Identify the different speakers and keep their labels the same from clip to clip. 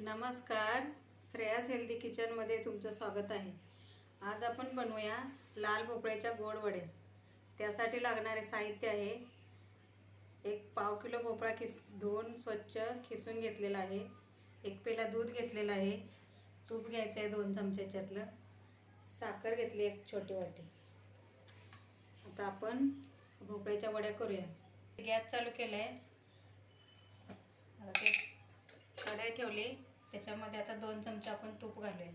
Speaker 1: नमस्कार. श्रेयास हेल्दी किचनमध्ये तुमचं स्वागत आहे. आज आपण बनवूया लाल भोपळ्याच्या गोड वड्या त्यासाठी लागणारे साहित्य आहे. एक पाव किलो भोपळा खिस धुवून स्वच्छ खिसून घेतलेला आहे. एक पेला दूध घेतलेलं आहे. तूप घ्यायचं आहे दोन चमच्याच्यातलं. साखर घेतली एक छोटी वाटी. आता आपण भोपळ्याच्या वड्या करूया. गॅस चालू केला आहे आता ते ठेवली. त्याच्यामध्ये आता दोन चमचे आपण तूप घालूया.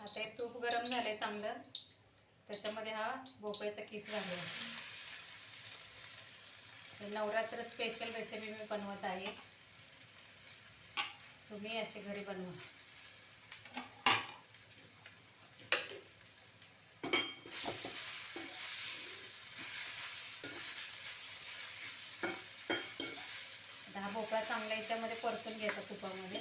Speaker 1: आता हे तूप गरम झालंय चांगलं. त्याच्यामध्ये हा भोपळ्याचा किस घालूया. नवरात्र स्पेशल रेसिपी मी बनवत आहे. तुम्ही अशी घरी बनवा. हा भोपळा चांगला याच्यामध्ये परतून घ्यायचा तुपामध्ये.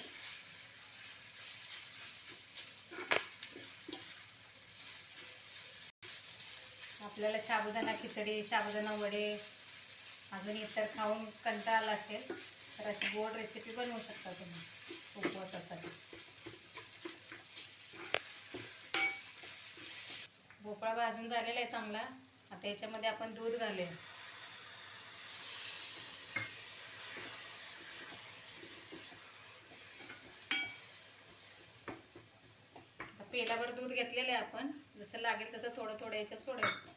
Speaker 1: आपल्याला साबुदाणा खिचडी साबुदाणा वडे अजून इतर खाऊन कंटाळा आला असेल तर अशी गोड रेसिपी बनवू शकता तुम्ही उपवासासाठी. भोपळा भाजून झालेला आहे चांगला. आता याच्यामध्ये आपण दूध घालूया पेलावर पेलाभर दूध घेतलेलं आहे आपण. जसं लागेल तसं थोडं थोडं याच्यात सोडायचं.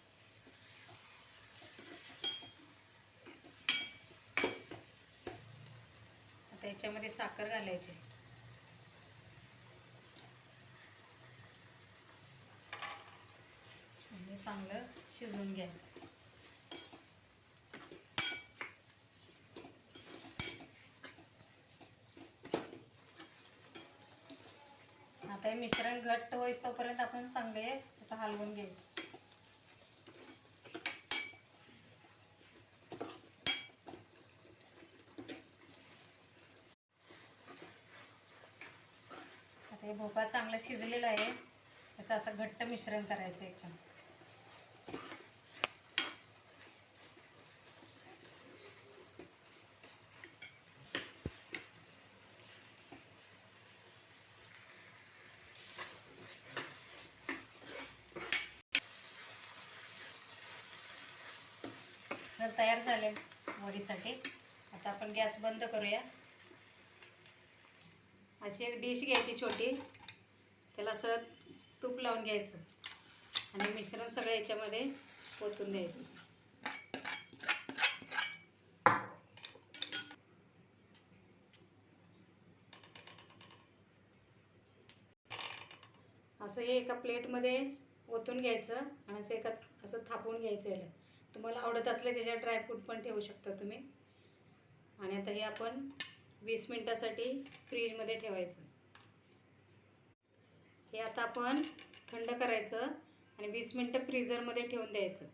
Speaker 1: आता याच्यामध्ये साखर घालायची आणि चांगलं शिजून घ्यायचं आता हे मिश्रण घट्ट होईस तोपर्यंत आपण चांगले असं हलवून घ्यायचं आता हे भोपळा चांगला शिजलेला आहे. त्याचं असं घट्ट मिश्रण करायचं एकदम. तर तयार झाले वडीसाठी आता आपण गॅस बंद करूया. अशी एक डिश घ्यायची छोटी. त्याला असं तूप लावून घ्यायचं. आणि मिश्रण सगळं याच्यामध्ये ओतून द्यायचं. असं हे एका प्लेटमध्ये ओतून घ्यायचं आणि असं एका असं थापून घ्यायचं याला. तुम्हाला आवडत असले त्याच्यात ड्रायफ्रूट पण ठेवू शकता तुम्ही. आणि आता हे आपण वीस मिनटासाठी फ्रीजमध्ये ठेवायचं. हे आता आपण थंड करायचं आणि वीस मिनटं फ्रीझरमध्ये ठेवून द्यायचं.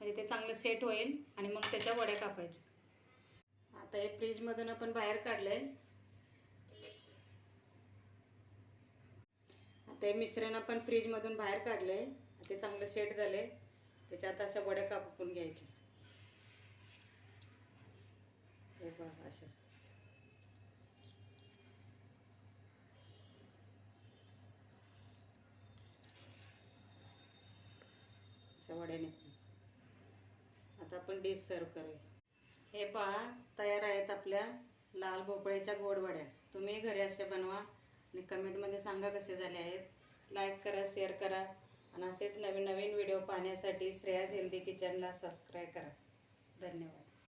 Speaker 1: म्हणजे ते चांगलं सेट होईल आणि मग त्याच्या वड्या कापायच्या. आता हे फ्रीजमधून आपण बाहेर काढलं आहे आता हे मिश्रण आपण फ्रीजमधून बाहेर काढलं आहे ते चांगलं सेट झालं आहे त्याच्यात अशा वड्या कापून घ्यायच्या. हे बघा अशा. अशा वड्या निघतात आता आपण डिश सर्व करूया. हे पहा तयार आहेत आपल्या लाल भोपळ्याच्या गोडवड्या तुम्ही घरी असे बनवा आणि कमेंटमध्ये सांगा कसे झाले आहेत. लाईक करा शेअर करा. आणि असेच नवीन नवीन व्हिडिओ पाहण्यासाठी श्रेयाज हेल्दी किचनला सबस्क्राईब करा. धन्यवाद.